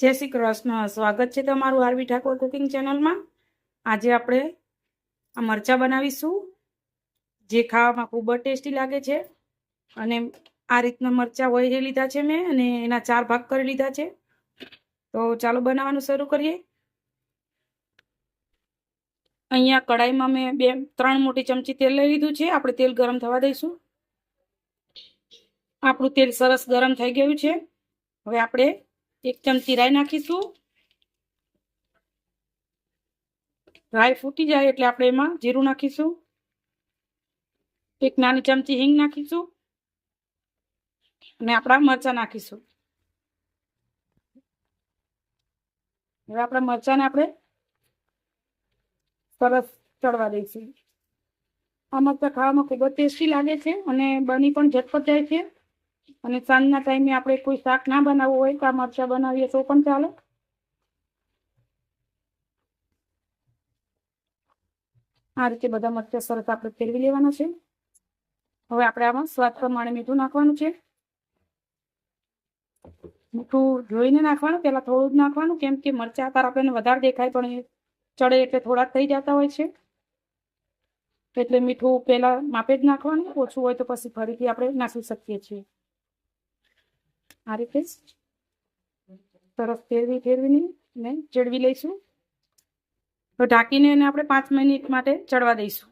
જય શ્રી કૃષ્ણ. સ્વાગત છે તમારું આરવી ઠાકોર કુકિંગ ચેનલમાં. આજે આપણે આ મરચાં બનાવીશું, જે ખાવામાં ખૂબ જ ટેસ્ટી લાગે છે. અને આ રીતના મરચાં વહી લીધા છે મેં અને એના ચાર ભાગ કરી લીધા છે. તો ચાલો બનાવવાનું શરૂ કરીએ. અહીંયા કડાઈમાં મેં બે, ત્રણ મોટી ચમચી તેલ લઈ લીધું છે. આપણે તેલ ગરમ થવા દઈશું. આપણું તેલ સરસ ગરમ થઈ ગયું છે. હવે આપણે એક ચમચી રાઈ નાખીશું. રાઈ ફૂટી જાય એટલે આપણે એમાં જીરું નાખીશું. એક નાની ચમચી હિંગ નાખીશું. અને આપણા મરચાં નાખીશું. હવે આપણા મરચાંને આપણે સરસ ચડવા દઈશું. આ મરચાં ખાવામાં ખૂબ જ ટેસ્ટી લાગે છે અને બની પણ ઝટપટ જાય છે. અને સાંજના ટાઈમે આપણે કોઈ શાક ના બનાવવું હોય તો આ મરચાં બનાવીએ તો પણ ચાલે. આ રીતે બધા મરચાં સરસ આપણે ફેરવી લેવાના છે. હવે આપણે આમાં સ્વાદ પ્રમાણે મીઠું નાખવાનું છે. મીઠું જોઈને નાખવાનું, પહેલાં થોડું જ નાખવાનું, કેમ કે મરચાં આકાર આપણને વધારે દેખાય પણ એ ચડે એટલે થોડાક થઈ જતા હોય છે. એટલે મીઠું પહેલાં માપે જ નાખવાનું, ઓછું હોય તો પછી ફરીથી આપણે નાખી શકીએ છીએ. આ રીતે સરસ ફેરવી ફેરવીને ને ચડવી લઈશું. તો ઢાંકીને એને આપણે પાંચ મિનિટ માટે ચડવા દઈશું.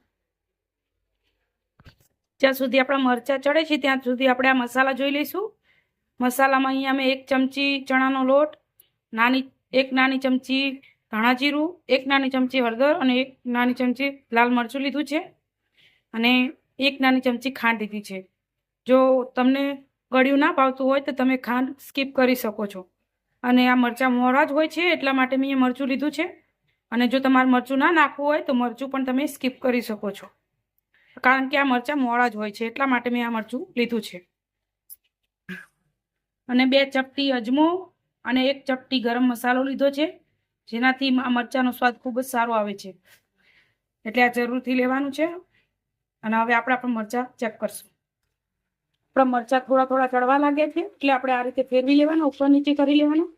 જ્યાં સુધી આપણા મરચાં ચડે છે, ત્યાં સુધી આપણે આ મસાલા જોઈ લઈશું. મસાલામાં અહીંયા મેં એક ચમચી ચણાનો લોટ, નાની, એક નાની ચમચી ધાણા જીરું, એક નાની ચમચી હળદર અને એક નાની ચમચી લાલ મરચું લીધું છે. અને એક નાની ચમચી ખાંડ લીધી છે. જો તમને ગળ્યું ના ભાવતું હોય તો તમે ખાંડ સ્કીપ કરી શકો છો. અને આ મરચાં મોરા જ હોય છે એટલા માટે મેં મરચું લીધું છે. અને જો તમારે મરચું ના નાખવું હોય તો મરચું પણ તમે સ્કીપ કરી શકો છો. કારણ કે આ મરચાં મોડા જ હોય છે એટલા માટે મેં આ મરચું લીધું છે. અને બે ચપટી અજમો અને એક ચપટી ગરમ મસાલો લીધો છે. જેનાથી આ મરચાંનો સ્વાદ ખૂબ જ સારો આવે છે. એટલે આ જરૂરથી લેવાનું છે. અને હવે આપણે આપણા મરચાં ચેક કરશું. આપણા મરચાં થોડા થોડા ચડવા લાગે છે, એટલે આપણે આ રીતે ફેરવી લેવાના, ઉપર નીચે કરી લેવાના.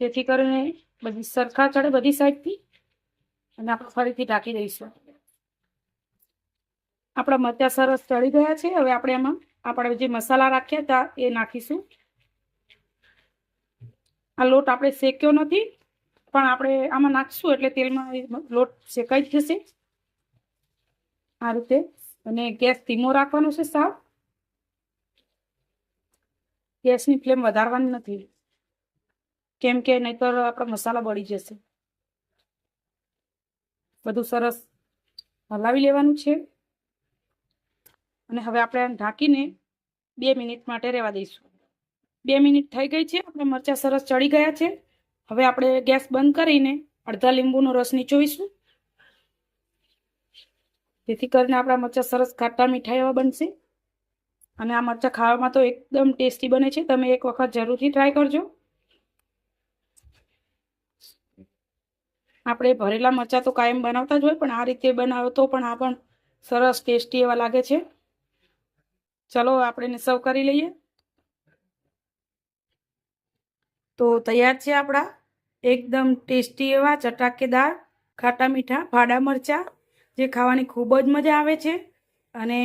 જેથી કરીને બધી સરખા ચડે બધી સાઈડથી. અને આપણે ફરીથી ઢાંકી દઈશું. આપણા મરચાં સરસ ચડી ગયા છે, હવે આપણે એમાં આપણે જે મસાલા રાખ્યા હતા, એ નાખીશું. આ લોટ આપણે શેક્યો નથી, પણ આપણે આમાં નાખશું, એટલે તેલમાં લોટ શેકાઈ જ જશે. આ રીતે અને ગેસ ધીમો રાખવાનો છે સાવ. ગેસની ફ્લેમ વધારવાની નથી. કેમ કે નહીતર આપણા મસાલા બળી જશે. બધું સરસ હલાવી લેવાનું છે. અને હવે આપણે ઢાંકીને બે મિનિટ માટે રહેવા દઈશું. બે મિનિટ થઈ ગઈ છે, આપણે મરચાં સરસ ચડી ગયા છે. હવે આપણે ગેસ બંધ કરીને અડધા લીંબુનો રસ નીચોવીશું. જેથી કરીને આપણા મરચાં સરસ ખાટા મીઠા એવા બનશે. અને આ મરચાં ખાવામાં તો એકદમ ટેસ્ટી બને છે. તમે એક વખત જરૂરથી ટ્રાય કરજો. આપણે ભરેલા મરચાં તો કાયમ બનાવતા જ હોય, પણ આ રીતે બનાવો તો પણ આ પણ સરસ ટેસ્ટી એવા લાગે છે. ચલો, આપણે સર્વ કરી લઈએ. તો તૈયાર છે આપણા. એકદમ ટેસ્ટી એવા ચટાકેદાર ખાટા મીઠા ફાડા મરચાં, જે ખાવાની ખૂબ જ મજા આવે છે. અને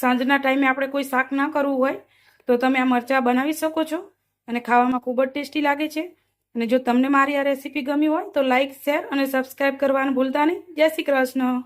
સાંજના ટાઈમે આપણે કોઈ શાક ના કરવું હોય, તો તમે આ મરચાં બનાવી શકો છો અને ખાવામાં ખૂબ જ ટેસ્ટી લાગે છે. અને જો તમને મારી આ રેસીપી ગમી હોય, તો લાઇક શેર અને સબસ્ક્રાઈબ કરવાનું ભૂલતા નહીં. જય શ્રી કૃષ્ણ.